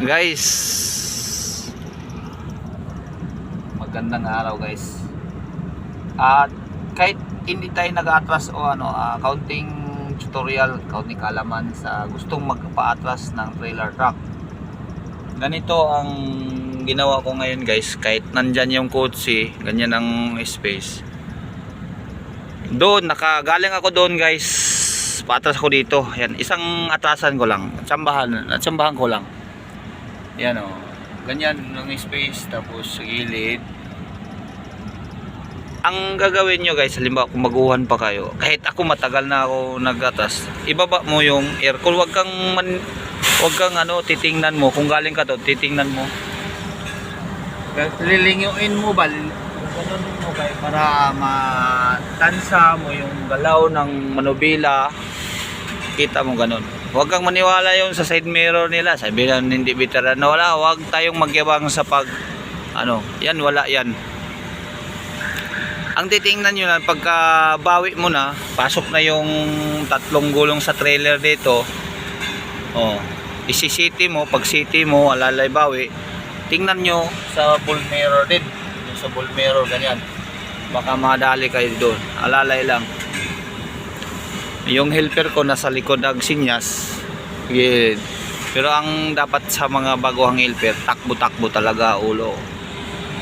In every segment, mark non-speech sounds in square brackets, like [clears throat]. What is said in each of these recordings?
Guys, magandang araw guys. At kahit hindi tayo nag-atras o ano, ah, counting tutorial, counting kalaman sa gustong magpa-atras ng trailer truck. Ganito ang ginawa ko ngayon guys, kahit nandyan yung kotse, ganyan ang space. Doon, nakagaling ako doon guys. Paatras ko dito. Yan, isang atrasan ko lang. Tsambahan, tsambahan ko lang. Yan o. Ganyan ng space. Tapos sa gilid. Ang gagawin nyo guys, halimbawa kung maguhan pa kayo, kahit ako matagal na ako nag-atas, ibaba mo yung aircon. Huwag kang man, huwag kang ano, titingnan mo. Kung galing ka doon, titingnan mo. Lilinguin mo ba? Ganun mo kayo para matansa mo yung galaw ng manubila. Kita mo ganun. Huwag kang maniwala yung sa side mirror nila. Sabi lang hindi veteran wala. Huwag tayong magyabang sa pag ano. Yan wala yan. Ang titingnan nyo na pagka bawi mo na, pasok na yung tatlong gulong sa trailer dito. Oh, isi-city mo, pag city mo, alalay bawi. Tingnan nyo sa bull mirror din. Yung sa bull mirror, ganyan. Baka madali kayo doon. Alalay lang. Yung helper ko nasa likod ng sinyas. Gilid. Pero ang dapat sa mga baguhang helper, takbo-takbo talaga ulo.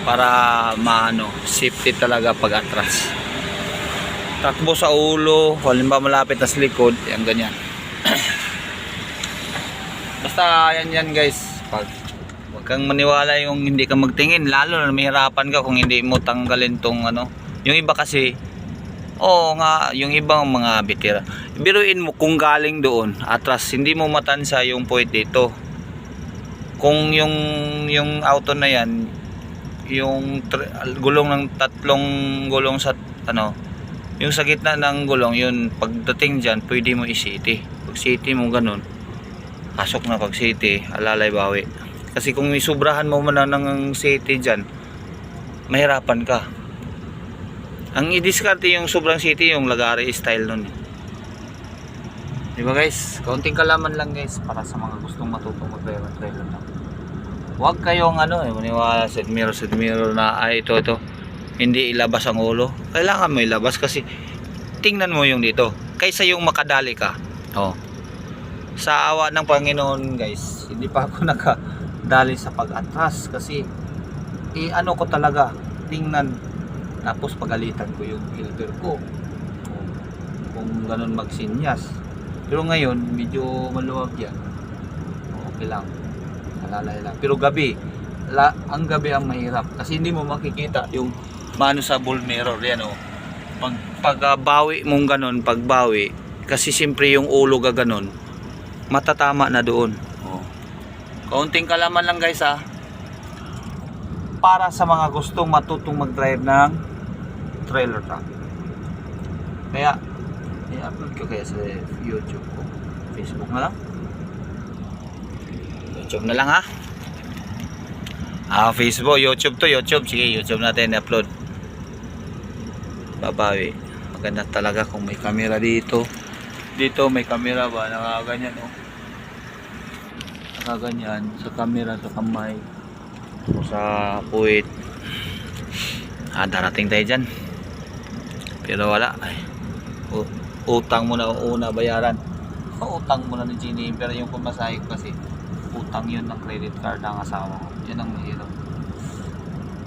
Para maano, safety talaga pag atras. Takbo sa ulo, halimbawa malapit na sa likod, yan ganyan. [clears throat] Basta yan yan guys. Pag Huwag kang maniwala yung hindi ka magtingin lalo na mahirapan ka kung hindi mo tanggalin tong ano. Yung iba kasi Oo nga, yung ibang mga bitira. Biruin mo kung galing doon, atras, hindi mo matansa yung point dito. Kung yung yung auto na yan, yung gulong ng tatlong gulong sa ano, yung sa gitna ng gulong, yun pagdating diyan, pwede mo i-city. Pag city mo ganun, pasok na pag city, alalay bawi. Kasi kung isubrahan mo man ng city diyan, mahirapan ka. Ang i-discarte yung sobrang city yung lagari style nun. Di ba guys? Kaunting kalaman lang guys para sa mga gustong matutong mag-trailer trailer na. Huwag kayong ano eh, maniwala sa mirror sa mirror na ay ito ito. Hindi ilabas ang ulo. Kailangan mo ilabas kasi tingnan mo yung dito. Kaysa yung makadali ka. Oh. Sa awa ng Panginoon guys, hindi pa ako [laughs] nakadali sa pag-atras kasi i ano ko talaga tingnan tapos pagalitan ko yung helper ko. Kung, kung ganun magsinyas. Pero ngayon medyo maluwag yan. Okay lang. Alalay lang. Pero gabi la, ang gabi ang mahirap. Kasi hindi mo makikita yung mano sa bull mirror. Yan oh. Pag pagbawi mong ganun pagbawi kasi siyempre yung ulo ga ganun matatama na doon. Oh. kaunting kalaman lang guys ah para sa mga gustong matutong mag-drive ng trailer truck. Kaya, i-upload ko kaya sa YouTube ko. Facebook na lang. YouTube na lang ha. Ah, Facebook, YouTube to, YouTube. Sige, YouTube natin i-upload. Babawi. Maganda talaga kung may camera dito. Dito may camera ba? Nakaganyan oh. Nakaganyan sa camera sa kamay o sa puwit. Ah, darating tayo dyan. Pero wala. U- utang mo na una bayaran. [laughs] Utang mo na ni Ginny pero yung pumasahe kasi utang yun ng credit card ng asawa ko. Yun ang mahirap.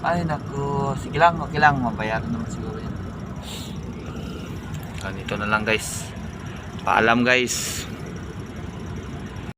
Ay naku. Sige lang okay lang. Mabayaran naman siguro yan ganito na lang guys. Paalam guys